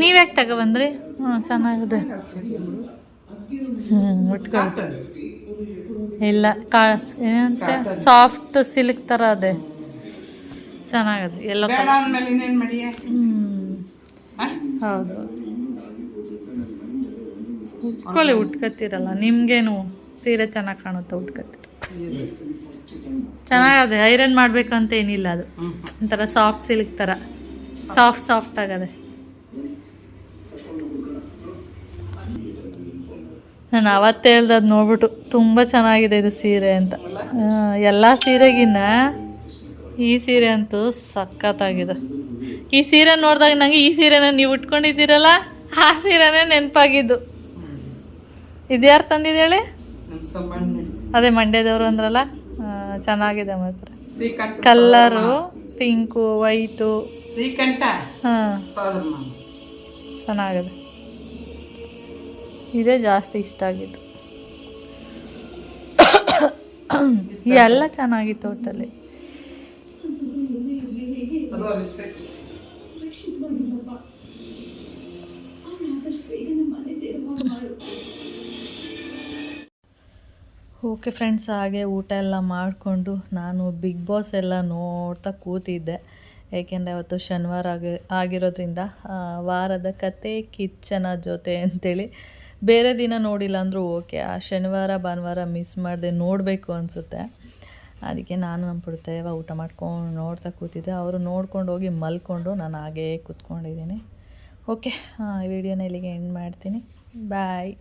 ನೀವ್ಯಾಕೆ ತಗೊಬಂದ್ರಿ? ಹ್ಞೂ ಚೆನ್ನಾಗಿದೆ. ಹ್ಞೂ ಕಾಟನ್ ಇಲ್ಲ ಕಾ ಏನಂತ? ಸಾಫ್ಟ್ ಸಿಲ್ಕ್ ಥರ ಅದೇ. ಚೆನ್ನಾಗದೆ ಎಲ್ಲ ಹ್ಞೂ? ಹೌದು. ಉಟ್ಕೊಳ್ಳಿ ಉಟ್ಕೊತೀರಲ್ಲ ನಿಮ್ಗೇನು ಸೀರೆ ಚೆನ್ನಾಗಿ ಕಾಣುತ್ತೆ ಉಟ್ಕೊತೀರ? ಚೆನ್ನಾಗದೆ ಐರನ್ ಮಾಡಬೇಕು ಅಂತ ಏನಿಲ್ಲ ಅದು. ಒಂಥರ ಸಾಫ್ಟ್ ಸಿಲ್ಕ್ ಥರ ಸಾಫ್ಟ್ ಸಾಫ್ಟ್ ಆಗದೆ. ನಾನು ಅವತ್ತೇ ಹೇಳ್ದೆ ಅದು ನೋಡ್ಬಿಟ್ಟು ತುಂಬ ಚೆನ್ನಾಗಿದೆ ಇದು ಸೀರೆ ಅಂತ. ಎಲ್ಲ ಸೀರೆಗಿನ್ನ ಈ ಸೀರೆ ಅಂತೂ ಸಖತ್ತಾಗಿದೆ. ಈ ಸೀರೆ ನೋಡಿದಾಗ ನನಗೆ ಈ ಸೀರೆನ ನೀವು ಉಟ್ಕೊಂಡಿದ್ದೀರಲ್ಲ ಆ ಸೀರೆನೇ ನೆನಪಾಗಿದ್ದು. ಇದ್ಯಾರು ತಂದಿದ್ದೇಳಿ ಅದೇ ಮಂಡ್ಯದವರು ಅಂದ್ರಲ್ಲ? ಚೆನ್ನಾಗಿದೆ ಮಾತ್ರ. Colour colour pink white. Srikantha? ಹಾಂ. ಚೆನ್ನಾಗಿದೆ. ಇದೇ ಜಾಸ್ತಿ ಇಷ್ಟ ಆಗಿತ್ತು ಎಲ್ಲ ಚೆನ್ನಾಗಿತ್ತು ಒಟ್ಟಲ್ಲಿ. ಓಕೆ ಫ್ರೆಂಡ್ಸ್ ಹಾಗೆ ಊಟ ಎಲ್ಲ ಮಾಡಿಕೊಂಡು ನಾನು ಬಿಗ್ ಬಾಸ್ ಎಲ್ಲ ನೋಡ್ತಾ ಕೂತಿದ್ದೆ. ಏಕೆಂದರೆ ಅವತ್ತು ಶನಿವಾರ ಆಗಿ, ಆಗಿರೋದ್ರಿಂದ ವಾರದ ಕತೆ ಕಿಚ್ಚನ ಜೊತೆ ಅಂತೇಳಿ. ಬೇರೆ ದಿನ ನೋಡಿಲ್ಲ ಅಂದರೂ ಓಕೆ, ಆ ಶನಿವಾರ, ಭಾನುವಾರ ಮಿಸ್ ಮಾಡಿದೆ ನೋಡಬೇಕು ಅನಿಸುತ್ತೆ. ಅದಕ್ಕೆ ನಾನು ನಮ್ಮ ಪುಡ್ತೇವ ಊಟ ಮಾಡ್ಕೊಂಡು ನೋಡ್ತಾ ಕೂತಿದ್ದೆ. ಅವರು ನೋಡ್ಕೊಂಡು ಹೋಗಿ ಮಲ್ಕೊಂಡು ನಾನು ಹಾಗೇ ಕೂತ್ಕೊಂಡಿದ್ದೀನಿ. ಓಕೆ ಈ ವಿಡಿಯೋನ ಇಲ್ಲಿಗೆ ಎಂಡ್ ಮಾಡ್ತೀನಿ. ಬಾಯ್